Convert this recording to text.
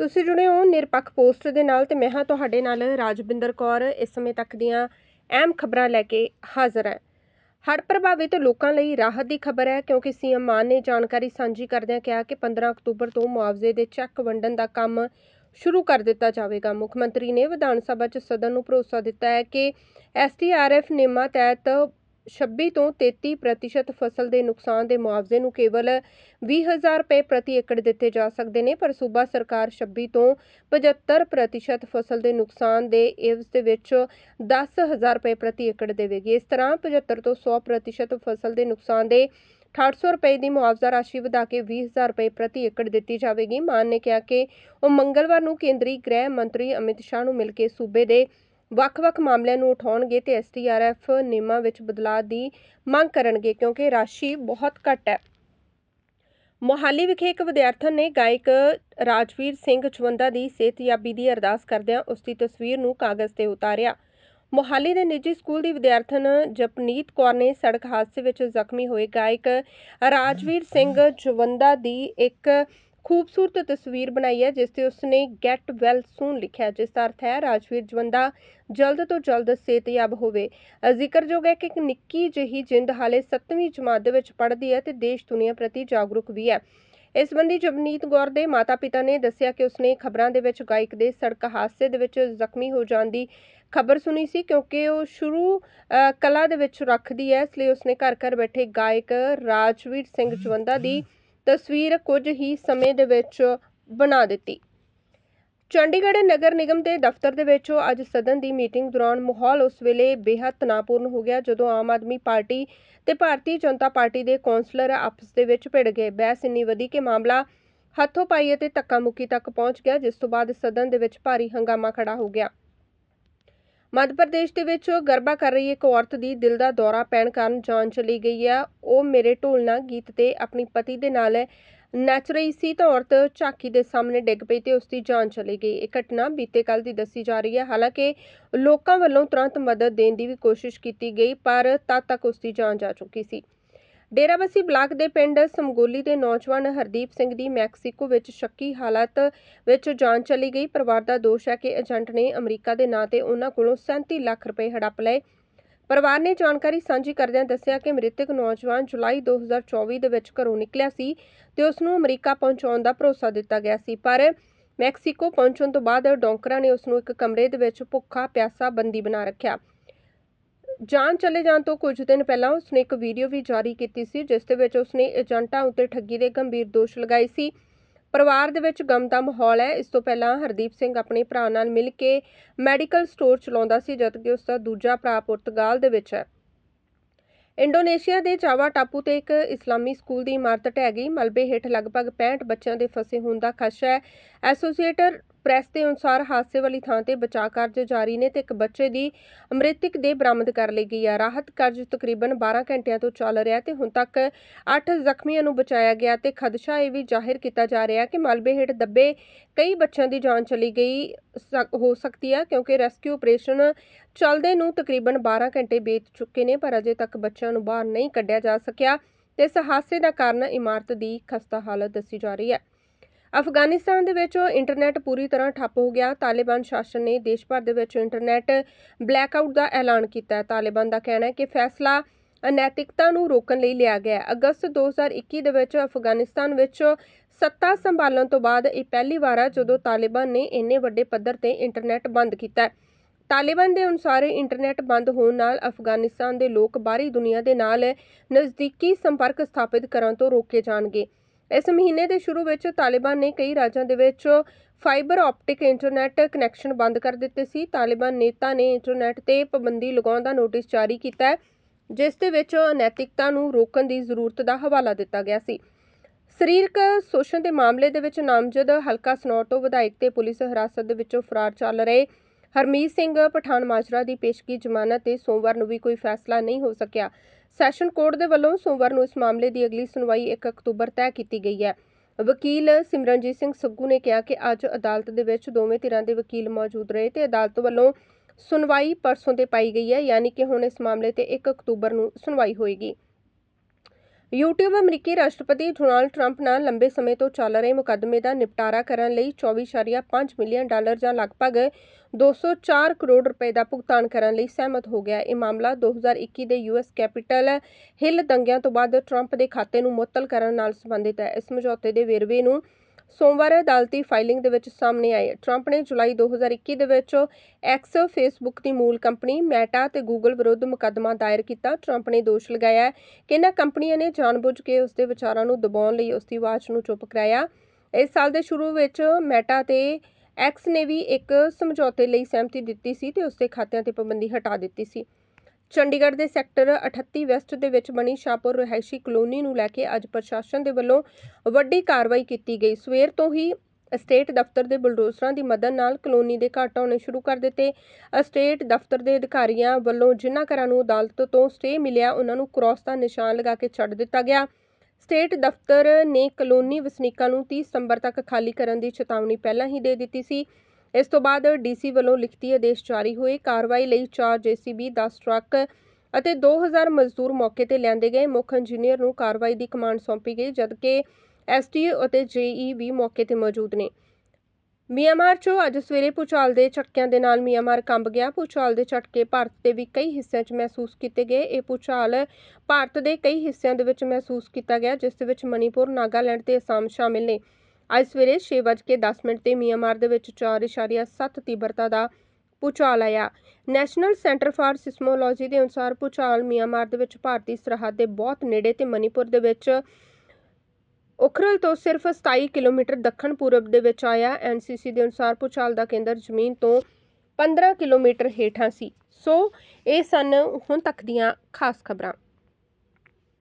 ਤੁਸੀਂ ਜੁੜੇ ਹੋ ਨਿਰਪੱਖ ਪੋਸਟ ਦੇ ਨਾਲ ਤੇ ਮੈਂ ਹਾਂ ਤੁਹਾਡੇ ਨਾਲ ਰਾਜਵਿੰਦਰ ਕੌਰ। ਇਸ ਸਮੇਂ ਤੱਕ ਦੀਆਂ ਅਹਿਮ ਖਬਰਾਂ ਲੈ ਕੇ ਹਾਜ਼ਰ ਹਾਂ। ਹੜ੍ਹ ਪ੍ਰਭਾਵਿਤ ਲੋਕਾਂ ਲਈ ਰਾਹਤ ਦੀ ਖਬਰ ਹੈ ਕਿਉਂਕਿ ਸੀਐਮ ਮਾਨ ਨੇ ਜਾਣਕਾਰੀ ਸਾਂਝੀ ਕਰਦਿਆਂ ਕਿਹਾ ਕਿ 15 ਅਕਤੂਬਰ ਤੋਂ ਮੁਆਵਜ਼ੇ ਦੇ ਚੈੱਕ ਵੰਡਣ ਦਾ ਕੰਮ ਸ਼ੁਰੂ ਕਰ ਦਿੱਤਾ ਜਾਵੇਗਾ। ਮੁੱਖ ਮੰਤਰੀ ਨੇ ਵਿਧਾਨ ਸਭਾ 'ਚ ਸਦਨ ਨੂੰ ਭਰੋਸਾ ਦਿੱਤਾ ਹੈ ਕਿ ਐਸਟੀਆਰਐਫ ਨਿਯਮਾਂ ਤਹਿਤ 26 ਤੋਂ 33% ਪ੍ਰਤੀਸ਼ਤ ਫਸਲ ਦੇ ਨੁਕਸਾਨ ਦੇ ਮੁਆਵਜ਼ੇ ਨੂੰ ਕੇਵਲ ਵੀਹ ਹਜ਼ਾਰ ਰੁਪਏ ਪ੍ਰਤੀ ਏਕੜ ਦਿੱਤੇ ਜਾ ਸਕਦੇ ਨੇ, ਪਰ ਸੂਬਾ ਸਰਕਾਰ 26 ਤੋਂ 75% ਪ੍ਰਤੀਸ਼ਤ ਫਸਲ ਦੇ ਨੁਕਸਾਨ ਦੇ ਇਵਜ਼ ਦੇ ਵਿੱਚ 10000 ਰੁਪਏ ਪ੍ਰਤੀ ਏਕੜ ਦੇਵੇਗੀ। ਇਸ ਤਰ੍ਹਾਂ 75 ਤੋਂ 100% ਪ੍ਰਤੀਸ਼ਤ ਫਸਲ ਦੇ ਨੁਕਸਾਨ ਦੇ 6800 ਰੁਪਏ ਦੀ ਮੁਆਵਜ਼ਾ ਰਾਸ਼ੀ ਵਧਾ ਕੇ 20000 ਰੁਪਏ ਪ੍ਰਤੀ ਏਕੜ ਦਿੱਤੀ ਜਾਵੇਗੀ। ਮਾਨ ਨੇ ਕਿਹਾ ਕਿ ਉਹ ਮੰਗਲਵਾਰ ਨੂੰ ਕੇਂਦਰੀ ਗ੍ਰਹਿ ਮੰਤਰੀ ਅਮਿਤ ਸ਼ਾਹ ਨੂੰ ਮਿਲ ਕੇ ਸੂਬੇ ਦੇ ਵੱਖ-ਵੱਖ ਮਾਮਲਿਆਂ ਨੂੰ ਉਠਾਉਣਗੇ ਤੇ ਐਸਟੀਆਰਐਫ ਨਿਯਮਾਂ ਵਿੱਚ ਬਦਲਾਅ ਦੀ ਮੰਗ ਕਰਨਗੇ ਕਿਉਂਕਿ ਰਾਸ਼ੀ ਬਹੁਤ ਘੱਟ ਹੈ। ਮੋਹਾਲੀ ਵਿਖੇ ਇੱਕ ਵਿਦਿਆਰਥਣ ਨੇ ਗਾਇਕ ਰਾਜਵੀਰ ਸਿੰਘ ਚਵੰਦਾ ਦੀ ਸਿਹਤਯਾਬੀ ਦੀ ਅਰਦਾਸ ਕਰਦਿਆਂ ਉਸ ਦੀ ਤਸਵੀਰ ਨੂੰ ਕਾਗਜ਼ ਤੇ ਉਤਾਰਿਆ। ਮੋਹਾਲੀ ਦੇ ਨਿੱਜੀ ਸਕੂਲ ਦੀ ਵਿਦਿਆਰਥਣ ਜਪਨੀਤ ਕੌਰ ਨੇ ਸੜਕ ਹਾਦਸੇ ਵਿੱਚ ਜ਼ਖਮੀ ਹੋਏ ਗਾਇਕ ਰਾਜਵੀਰ ਸਿੰਘ ਜਵੰਦਾ ਦੀ ਇੱਕ ਖੂਬਸੂਰਤ ਤਸਵੀਰ ਬਣਾਈ ਹੈ, ਜਿਸ ਤੇ ਉਸਨੇ ਗੈਟ ਵੈਲ ਸੂਨ ਲਿਖਿਆ ਜਿਸ ਦਾ ਅਰਥ ਹੈ, ਰਾਜਵੀਰ ਜਵੰਦਾ ਜਲਦ ਤੋਂ ਜਲਦ ਸਿਹਤਯਾਬ ਹੋਵੇ। ਜ਼ਿਕਰਯੋਗ ਹੈ ਕਿ ਇੱਕ ਨਿੱਕੀ ਜਿਹੀ ਜਿੰਦ ਹਾਲੇ 7ਵੀਂ ਜਮਾਤ ਦੇ ਵਿੱਚ ਪੜ੍ਹਦੀ ਹੈ ਤੇ ਦੇਸ਼ ਦੁਨੀਆ ਪ੍ਰਤੀ ਜਾਗਰੂਕ ਵੀ ਹੈ। ਇਸ ਸੰਬੰਧੀ ਜਵਨੀਤ ਗੌਰ ਦੇ ਮਾਤਾ-ਪਿਤਾ ਨੇ ਦੱਸਿਆ ਕਿ ਉਸਨੇ ਖਬਰਾਂ ਦੇ ਵਿੱਚ ਗਾਇਕ ਦੇ ਸੜਕ ਹਾਦਸੇ ਦੇ ਵਿੱਚ ਜ਼ਖਮੀ ਹੋ ਜਾਣ ਦੀ ਖਬਰ ਸੁਣੀ ਸੀ, ਕਿਉਂਕਿ ਉਹ ਸ਼ੁਰੂ ਕਲਾ ਦੇ ਵਿੱਚ ਰੱਖਦੀ ਹੈ, ਇਸ ਲਈ ਉਸਨੇ ਘਰ ਘਰ ਬੈਠੇ ਗਾਇਕ ਰਾਜਵੀਰ ਸਿੰਘ ਚਵੰਦਾ ਦੀ ਤਸਵੀਰ ਕੁਝ ਹੀ ਸਮੇਂ ਦੇ ਵਿੱਚ ਬਣਾ ਦਿੱਤੀ। ਚੰਡੀਗੜ੍ਹ ਨਗਰ ਨਿਗਮ ਦੇ ਦਫ਼ਤਰ ਦੇ ਵਿੱਚ ਅੱਜ ਸਦਨ ਦੀ ਮੀਟਿੰਗ ਦੌਰਾਨ ਮਾਹੌਲ ਉਸ ਵੇਲੇ ਬੇहद ਤਣਾਅਪੂਰਨ ਹੋ ਗਿਆ, ਜਦੋਂ ਆਮ ਆਦਮੀ ਪਾਰਟੀ ਤੇ ਭਾਰਤੀ ਜਨਤਾ ਪਾਰਟੀ ਦੇ ਕੌਂਸਲਰ ਆਪਸ ਦੇ ਵਿੱਚ ਭਿੜ ਗਏ। ਬਹਿਸ ਇੰਨੀ ਵਧੀ ਕਿ ਮਾਮਲਾ ਹੱਥੋਂ ਪਾਈ ਅਤੇ ਧੱਕਾ ਮੁੱਕੀ ਤੱਕ ਪਹੁੰਚ ਗਿਆ, ਜਿਸ ਤੋਂ ਬਾਅਦ ਸਦਨ ਦੇ ਵਿੱਚ ਭਾਰੀ ਹੰਗਾਮਾ ਖੜਾ ਹੋ ਗਿਆ। ਮੱਧ ਪ੍ਰਦੇਸ਼ ਦੇ ਵਿੱਚ ਗਰਬਾ ਕਰ ਰਹੀ ਇੱਕ ਔਰਤ ਦੀ ਦਿਲ ਦਾ ਦੌਰਾ ਪੈਣ ਕਾਰਨ ਜਾਨ ਚਲੀ ਗਈ ਹੈ। ਉਹ ਮੇਰੇ ਢੋਲਣਾ ਗੀਤ ਤੇ ਆਪਣੀ ਪਤੀ ਦੇ ਨਾਲ ਨੱਚ ਰਹੀ ਸੀ ਤਾਂ ਔਰਤ ਝਾਕੀ ਦੇ ਸਾਹਮਣੇ ਡਿੱਗ ਪਈ ਤੇ ਉਸ ਦੀ ਜਾਨ ਚਲੀ ਗਈ। ਇਹ ਘਟਨਾ ਬੀਤੇ ਕੱਲ ਦੀ ਦੱਸੀ ਜਾ ਰਹੀ ਹੈ। ਹਾਲਾਂਕਿ ਲੋਕਾਂ ਵੱਲੋਂ ਤੁਰੰਤ ਮਦਦ ਦੇਣ ਦੀ ਵੀ ਕੋਸ਼ਿਸ਼ ਕੀਤੀ ਗਈ, ਪਰ ਤਦ ਤੱਕ ਉਸ ਦੀ ਜਾਨ ਜਾ ਚੁੱਕੀ ਸੀ। ਡੇਰਾਬੱਸੀ ਬਲਾਕ ਦੇ ਪਿੰਡ ਸਮਗੋਲੀ ਦੇ ਨੌਜਵਾਨ ਹਰਦੀਪ ਸਿੰਘ ਦੀ ਮੈਕਸੀਕੋ ਵਿੱਚ ਸ਼ੱਕੀ ਹਾਲਤ ਵਿੱਚ ਜਾਨ ਚਲੀ ਗਈ। ਪਰਿਵਾਰ ਦਾ ਦੋਸ਼ ਹੈ ਕਿ ਏਜੰਟ ਨੇ ਅਮਰੀਕਾ ਦੇ ਨਾਂ ਤੇ ਉਹਨਾਂ ਕੋਲੋਂ 37 ਲੱਖ ਰੁਪਏ ਹੜੱਪ ਲਏ। ਪਰਿਵਾਰ ਨੇ ਜਾਣਕਾਰੀ ਸਾਂਝੀ ਕਰਦਿਆਂ ਦੱਸਿਆ ਕਿ ਮ੍ਰਿਤਕ ਨੌਜਵਾਨ ਜੁਲਾਈ 2024 ਦੇ ਵਿੱਚ ਘਰੋਂ ਨਿਕਲਿਆ ਸੀ ਤੇ ਉਸ ਨੂੰ ਅਮਰੀਕਾ ਪਹੁੰਚਾਉਣ ਦਾ ਭਰੋਸਾ ਦਿੱਤਾ ਗਿਆ ਸੀ। ਪਰ ਮੈਕਸੀਕੋ ਪਹੁੰਚਣ ਤੋਂ ਬਾਅਦ ਡੌਂਕਰਾਂ ਨੇ ਉਸ ਨੂੰ ਇੱਕ ਕਮਰੇ ਦੇ ਵਿੱਚ ਭੁੱਖਾ ਪਿਆਸਾ ਬੰਦੀ ਬਣਾ ਰੱਖਿਆ। ਜਾਨ ਚਲੇ ਜਾਣ ਤੋਂ ਕੁਝ ਦਿਨ ਪਹਿਲਾਂ ਉਸਨੇ ਇੱਕ ਵੀਡੀਓ ਵੀ ਜਾਰੀ ਕੀਤੀ ਸੀ, ਜਿਸ ਦੇ ਵਿੱਚ ਉਸਨੇ ਏਜੰਟਾਂ ਉੱਤੇ ਠੱਗੀ ਦੇ ਗੰਭੀਰ ਦੋਸ਼ ਲਗਾਏ ਸੀ। ਪਰਿਵਾਰ ਦੇ ਵਿੱਚ ਗਮ ਦਾ ਮਾਹੌਲ ਹੈ। ਇਸ ਤੋਂ ਪਹਿਲਾਂ ਹਰਦੀਪ ਸਿੰਘ ਆਪਣੇ ਭਰਾ ਨਾਲ ਮਿਲ ਕੇ ਮੈਡੀਕਲ ਸਟੋਰ ਚਲਾਉਂਦਾ ਸੀ ਜਦਕਿ ਉਸ ਦਾ ਦੂਜਾ ਭਰਾ ਪੁਰਤਗਾਲ ਦੇ ਵਿੱਚ ਹੈ। ਇੰਡੋਨੇਸ਼ੀਆ ਦੇ ਜਾਵਾ ਟਾਪੂ ਤੇ ਇੱਕ ਇਸਲਾਮੀ ਸਕੂਲ ਦੀ ਇਮਾਰਤ ਢਹਿ ਗਈ। ਮਲਬੇ ਹੇਠ ਲਗਭਗ 65 ਬੱਚਿਆਂ ਦੇ ਫਸੇ ਹੋਣ ਦਾ ਖਦਸ਼ਾ ਹੈ। ਐਸੋਸੀਏਟਡ ਪ੍ਰੈਸ ਦੇ ਅਨੁਸਾਰ ਹਾਦਸੇ ਵਾਲੀ ਥਾਂ ਤੇ ਬਚਾਅ ਕਾਰਜ ਜਾਰੀ ਨੇ ਤੇ ਇੱਕ ਬੱਚੇ ਦੀ ਮ੍ਰਿਤਕ ਦੇ ਬਰਾਮਦ ਕਰ ਲਈ ਗਈ ਹੈ ਰਾਹਤ ਕਾਰਜ ਤਕਰੀਬਨ 12 ਘੰਟਿਆਂ ਤੋਂ ਚੱਲ ਰਿਹਾ ਹੈ ਤੇ ਹੁਣ ਤੱਕ 8 ਜ਼ਖਮੀਆਂ ਨੂੰ ਬਚਾਇਆ ਗਿਆ ਤੇ ਖਦਸ਼ਾ ਇਹ ਵੀ ਜ਼ਾਹਿਰ ਕੀਤਾ ਜਾ ਰਿਹਾ ਕਿ ਮਲਬੇ ਹੇਠ ਦੱਬੇ ਕਈ ਬੱਚਿਆਂ ਦੀ ਜਾਨ ਚਲੀ ਗਈ ਸਕ- ਹੋ ਸਕਦੀ ਹੈ ਕਿਉਂਕਿ ਰੈਸਕਿਊ ਆਪਰੇਸ਼ਨ ਚੱਲਦੇ ਨੂੰ ਤਕਰੀਬਨ 12 ਘੰਟੇ ਬੀਤ ਚੁੱਕੇ ਨੇ ਪਰ ਅਜੇ ਤੱਕ ਬੱਚਿਆਂ ਨੂੰ ਬਾਹਰ ਨਹੀਂ ਕੱਢਿਆ ਜਾ ਸਕਿਆ। ਤੇ ਇਸ ਹਾਦਸੇ ਦਾ ਕਾਰਨ ਇਮਾਰਤ ਦੀ ਖਸਤਾ ਹਾਲਤ ਦੱਸੀ ਜਾ ਰਹੀ ਹੈ। ਅਫਗਾਨਿਸਤਾਨ ਦੇ ਵਿੱਚ ਇੰਟਰਨੈਟ ਪੂਰੀ ਤਰ੍ਹਾਂ ਠੱਪ ਹੋ ਗਿਆ। ਤਾਲਿਬਾਨ ਸ਼ਾਸਨ ਨੇ ਦੇਸ਼ ਭਰ ਦੇ ਵਿੱਚ ਇੰਟਰਨੈਟ ਬਲੈਕਆਊਟ ਦਾ ਐਲਾਨ ਕੀਤਾ ਹੈ। ਤਾਲਿਬਾਨ ਦਾ ਕਹਿਣਾ ਹੈ ਕਿ ਫੈਸਲਾ ਅਨੈਤਿਕਤਾ ਨੂੰ ਰੋਕਣ ਲਈ ਲਿਆ ਗਿਆ ਹੈ। ਅਗਸਤ 2021 ਦੇ ਵਿੱਚ ਅਫਗਾਨਿਸਤਾਨ ਵਿੱਚ ਸੱਤਾ ਸੰਭਾਲਣ ਤੋਂ ਬਾਅਦ ਇਹ ਪਹਿਲੀ ਵਾਰ ਹੈ ਜਦੋਂ ਤਾਲਿਬਾਨ ਨੇ ਇੰਨੇ ਵੱਡੇ ਪੱਧਰ ਤੇ ਇੰਟਰਨੈਟ ਬੰਦ ਕੀਤਾ ਹੈ। ਤਾਲਿਬਾਨ ਦੇ ਅਨੁਸਾਰ ਇੰਟਰਨੈਟ ਬੰਦ ਹੋਣ ਨਾਲ ਅਫਗਾਨਿਸਤਾਨ ਦੇ ਲੋਕ ਬਾਹਰੀ ਦੁਨੀਆ ਦੇ ਨਾਲ ਨਜ਼ਦੀਕੀ ਸੰਪਰਕ ਸਥਾਪਿਤ ਕਰਨ ਤੋਂ ਰੋਕੇ ਜਾਣਗੇ। ਇਸ ਮਹੀਨੇ ਦੇ ਸ਼ੁਰੂ ਵਿੱਚ ਤਾਲਿਬਾਨ ਨੇ ਕਈ ਰਾਜਾਂ ਦੇ ਵਿੱਚ ਫਾਈਬਰ ਆਪਟਿਕ ਇੰਟਰਨੈਟ ਕਨੈਕਸ਼ਨ ਬੰਦ ਕਰ ਦਿੱਤੇ ਸੀ। ਤਾਲਿਬਾਨ ਨੇਤਾ ਨੇ ਇੰਟਰਨੈਟ ਤੇ ਪਾਬੰਦੀ ਲਗਾਉਣ ਦਾ ਨੋਟਿਸ ਜਾਰੀ ਕੀਤਾ ਹੈ, ਜਿਸ ਦੇ ਵਿੱਚ ਅਨੈਤਿਕਤਾ ਨੂੰ ਰੋਕਣ ਦੀ ਜ਼ਰੂਰਤ ਦਾ ਹਵਾਲਾ ਦਿੱਤਾ ਗਿਆ ਸੀ। ਸਰੀਰਕ ਸ਼ੋਸ਼ਣ ਦੇ ਮਾਮਲੇ ਦੇ ਵਿੱਚ ਨਾਮਜ਼ਦ ਹਲਕਾ ਸਨੌਰ ਤੋਂ ਵਿਧਾਇਕ ਤੇ ਪੁਲਿਸ ਹਿਰਾਸਤ ਦੇ ਵਿੱਚੋਂ ਫਰਾਰ ਚੱਲ ਰਹੇ ਹਰਮੀਤ ਸਿੰਘ ਪਠਾਨ ਮਾਜਰਾ ਦੀ ਪੇਸ਼ਗੀ ਜ਼ਮਾਨਤ ਤੇ ਸੋਮਵਾਰ ਨੂੰ ਵੀ ਕੋਈ ਫੈਸਲਾ ਨਹੀਂ ਹੋ ਸਕਿਆ। ਸੈਸ਼ਨ ਕੋਰਟ ਦੇ ਵੱਲੋਂ ਸੋਮਵਾਰ ਨੂੰ ਇਸ ਮਾਮਲੇ ਦੀ ਅਗਲੀ ਸੁਣਵਾਈ 1 ਅਕਤੂਬਰ ਤੈਅ ਕੀਤੀ ਗਈ ਹੈ। ਵਕੀਲ ਸਿਮਰਨਜੀਤ ਸਿੰਘ ਸੱਗੂ ਨੇ ਕਿਹਾ ਕਿ ਅੱਜ ਅਦਾਲਤ ਦੇ ਵਿੱਚ ਦੋਵੇਂ ਧਿਰਾਂ ਦੇ ਵਕੀਲ ਮੌਜੂਦ ਰਹੇ ਤੇ ਅਦਾਲਤ ਵੱਲੋਂ ਸੁਣਵਾਈ ਪਰਸੋਂ ਤੇ ਪਾਈ ਗਈ ਹੈ, ਯਾਨੀ ਕਿ ਹੁਣ ਇਸ ਮਾਮਲੇ ਤੇ 1 ਅਕਤੂਬਰ ਨੂੰ ਸੁਣਵਾਈ ਹੋਏਗੀ। YouTube ਅਮਰੀਕੀ ਰਾਸ਼ਟਰਪਤੀ ਡੋਨਾਲਡ ਟਰੰਪ ਨਾਲ ਲੰਬੇ ਸਮੇਂ ਤੋਂ ਚੱਲ ਰਹੇ ਮੁਕੱਦਮੇ ਦਾ ਨਿਪਟਾਰਾ ਕਰਨ ਲਈ 24.5 ਮਿਲੀਅਨ ਡਾਲਰ ਜਾਂ ਲਗਭਗ 204 ਕਰੋੜ ਰੁਪਏ ਦਾ ਭੁਗਤਾਨ ਕਰਨ ਲਈ ਸਹਿਮਤ ਹੋ ਗਿਆ। ਇਹ ਮਾਮਲਾ 2021 ਦੇ ਯੂਐਸ ਕੈਪੀਟਲ ਹਿੱਲ ਦੰਗਿਆਂ ਤੋਂ ਬਾਅਦ ਟਰੰਪ ਦੇ ਖਾਤੇ ਨੂੰ ਮੁਅੱਤਲ ਕਰਨ ਨਾਲ ਸੰਬੰਧਿਤ ਹੈ। ਇਸ ਸਮਝੌਤੇ ਦੇ ਵੇਰਵੇ ਨੂੰ ਸੋਮਵਾਰ ਅਦਾਲਤੀ ਫਾਈਲਿੰਗ ਦੇ ਵਿੱਚ ਸਾਹਮਣੇ ਆਏ। ਟਰੰਪ ਨੇ ਜੁਲਾਈ 2021 ਦੇ ਵਿੱਚ ਐਕਸ, ਫੇਸਬੁੱਕ ਦੀ ਮੂਲ ਕੰਪਨੀ ਮੈਟਾ ਤੇ ਗੂਗਲ ਵਿਰੁੱਧ ਮੁਕੱਦਮਾ ਦਾਇਰ ਕੀਤਾ। ਟਰੰਪ ਨੇ ਦੋਸ਼ ਲਗਾਇਆ ਕਿ ਇਹਨਾਂ ਕੰਪਨੀਆਂ ਨੇ ਜਾਣਬੁੱਝ ਕੇ ਉਸ ਦੇ ਵਿਚਾਰਾਂ ਨੂੰ ਦਬਾਉਣ ਲਈ ਉਸ ਦੀ ਆਵਾਜ਼ ਨੂੰ ਚੁੱਪ ਕਰਾਇਆ। ਇਸ ਸਾਲ ਦੇ ਸ਼ੁਰੂ ਵਿੱਚ ਮੈਟਾ ਤੇ ਐਕਸ ਨੇ ਵੀ ਇੱਕ ਸਮਝੌਤੇ ਲਈ ਸਹਿਮਤੀ ਦਿੱਤੀ ਸੀ ਤੇ ਉਸ ਦੇ ਖਾਤਿਆਂ ਤੇ ਪਾਬੰਦੀ ਹਟਾ ਦਿੱਤੀ ਸੀ। ਚੰਡੀਗੜ੍ਹ ਦੇ ਸੈਕਟਰ 38 ਵੈਸਟ ਦੇ ਵਿੱਚ ਬਣੀ ਸ਼ਾਹਪੁਰ ਰਿਹਾਇਸ਼ੀ ਕਲੋਨੀ ਨੂੰ ਲੈ ਕੇ ਅੱਜ ਪ੍ਰਸ਼ਾਸਨ ਦੇ ਵੱਲੋਂ ਵੱਡੀ ਕਾਰਵਾਈ ਕੀਤੀ ਗਈ। ਸਵੇਰ ਤੋਂ ਹੀ ਅਸਟੇਟ ਦਫ਼ਤਰ ਦੇ ਬੁਲਡੋਜ਼ਰਾਂ ਦੀ ਮਦਦ ਨਾਲ ਕਲੋਨੀ ਦੇ ਘਾਟ ਢਾਹੁਣੇ ਸ਼ੁਰੂ ਕਰ ਦਿੱਤੇ। ਅਸਟੇਟ ਦਫ਼ਤਰ ਦੇ ਅਧਿਕਾਰੀਆਂ ਵੱਲੋਂ ਜਿਨ੍ਹਾਂ ਘਰਾਂ ਨੂੰ ਅਦਾਲਤ ਤੋਂ ਸਟੇ ਮਿਲਿਆ, ਉਹਨਾਂ ਨੂੰ ਕ੍ਰਾਸ ਦਾ ਨਿਸ਼ਾਨ ਲਗਾ ਕੇ ਛੱਡ ਦਿੱਤਾ ਗਿਆ। ਸਟੇਟ ਦਫ਼ਤਰ ਨੇ ਕਲੋਨੀ ਵਸਨੀਕਾਂ ਨੂੰ 30 ਸਤੰਬਰ ਤੱਕ ਖਾਲੀ ਕਰਨ ਦੀ ਚੇਤਾਵਨੀ ਪਹਿਲਾਂ ਹੀ ਦੇ ਦਿੱਤੀ ਸੀ। ਇਸ ਤੋਂ ਬਾਅਦ ਡੀਸੀ ਵੱਲੋਂ ਲਿਖਤੀ ਆਦੇਸ਼ ਜਾਰੀ ਹੋਏ। ਕਾਰਵਾਈ ਲਈ 4 ਜੇਸੀਬੀ, 10 ਟਰੱਕ ਅਤੇ 2000 ਮਜ਼ਦੂਰ ਮੌਕੇ ਤੇ ਲਿਆਂਦੇ ਗਏ। ਮੁੱਖ ਇੰਜੀਨੀਅਰ ਨੂੰ ਕਾਰਵਾਈ ਦੀ ਕਮਾਂਡ ਸੌਂਪੀ ਗਈ ਜਦਕਿ ਐਸਡੀਓ ਅਤੇ ਜੇਈ ਵੀ ਮੌਕੇ ਤੇ ਮੌਜੂਦ ਨੇ। ਮਿਆਂਮਾਰ 'ਚ ਅੱਜ ਸਵੇਰੇ ਭੂਚਾਲ ਦੇ ਝਟਕਿਆਂ ਦੇ ਨਾਲ ਮਿਆਂਮਾਰ ਕੰਬ ਗਿਆ। ਭੂਚਾਲ ਦੇ ਝਟਕੇ ਭਾਰਤ ਦੇ ਵੀ ਕਈ ਹਿੱਸਿਆਂ 'ਚ ਮਹਿਸੂਸ ਕੀਤੇ ਗਏ। ਇਹ ਭੂਚਾਲ ਭਾਰਤ ਦੇ ਕਈ ਹਿੱਸਿਆਂ ਦੇ ਵਿੱਚ ਮਹਿਸੂਸ ਕੀਤਾ ਗਿਆ ਜਿਸ ਦੇ ਵਿੱਚ ਮਣੀਪੁਰ, ਨਾਗਾਲੈਂਡ ਤੇ ਅਸਾਮ ਸ਼ਾਮਿਲ ਨੇ। ਅੱਜ ਸਵੇਰੇ 6:10 ਤੇ ਮਿਆਂਮਾਰ ਦੇ ਵਿੱਚ 4.7 ਤੀਬਰਤਾ ਦਾ ਭੂਚਾਲ ਆਇਆ। ਨੈਸ਼ਨਲ ਸੈਂਟਰ ਫਾਰ ਸਿਸਮੋਲੋਜੀ ਦੇ ਅਨੁਸਾਰ ਭੂਚਾਲ ਮਿਆਂਮਾਰ ਦੇ ਵਿੱਚ ਭਾਰਤੀ ਸਰਹੱਦ ਦੇ ਬਹੁਤ ਨੇੜੇ ਤੇ ਮਨੀਪੁਰ ਦੇ ਵਿੱਚ ਉਖਰਲ ਤੋਂ ਸਿਰਫ 27 ਕਿਲੋਮੀਟਰ ਦੱਖਣ ਪੂਰਬ ਦੇ ਵਿੱਚ ਆਇਆ। ਐਨਸੀਸੀ ਦੇ ਅਨੁਸਾਰ ਭੂਚਾਲ ਦਾ ਕੇਂਦਰ ਜ਼ਮੀਨ ਤੋਂ 15 ਕਿਲੋਮੀਟਰ ਹੇਠਾਂ ਸੀ। ਸੋ ਇਹ ਸਨ ਹੁਣ ਤੱਕ ਦੀਆਂ ਖਾਸ ਖਬਰਾਂ।